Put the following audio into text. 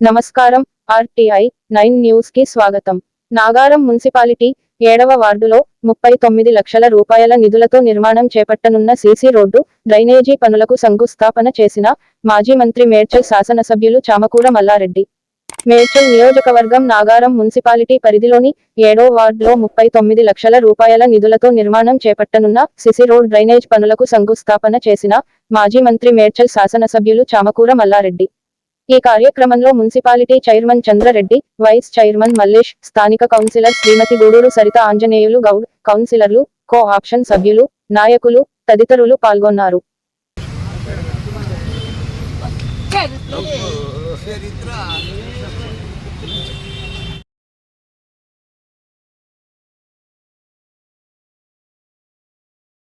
నమస్కారం RTI nine న్యూస్కి స్వాగతం. నాగారం మున్సిపాలిటీ ఏడవ వార్డులో ముప్పై తొమ్మిది లక్షల రూపాయల నిధులతో నిర్మాణం చేపట్టనున్న సీసీ రోడ్డు డ్రైనేజీ పనులకు శంకుస్థాపన చేసిన మాజీ మంత్రి మేడ్చల్ శాసనసభ్యులు చామకూర మల్లారెడ్డి. మేడ్చల్ నియోజకవర్గం నాగారం మున్సిపాలిటీ పరిధిలోని ఏడో వార్డులో ముప్పై తొమ్మిది లక్షల రూపాయల నిధులతో నిర్మాణం చేపట్టనున్న సిసి రోడ్ డ్రైనేజ్ పనులకు శంకుస్థాపన చేసిన మాజీ మంత్రి మేడ్చల్ శాసనసభ్యులు చామకూర మల్లారెడ్డి. ఈ కార్యక్రమంలో municipality chairman Chandrareddy vice chairman Mallesh స్థానిక కౌన్సిలర్ శ్రీమతి గూడూరు సరిత ఆంజనేయులు గౌడ్ కౌన్సిలర్లు కో ఆప్షన్ సభ్యులు నాయకులు తదితరులు పాల్గొన్నారు. చరిత్ర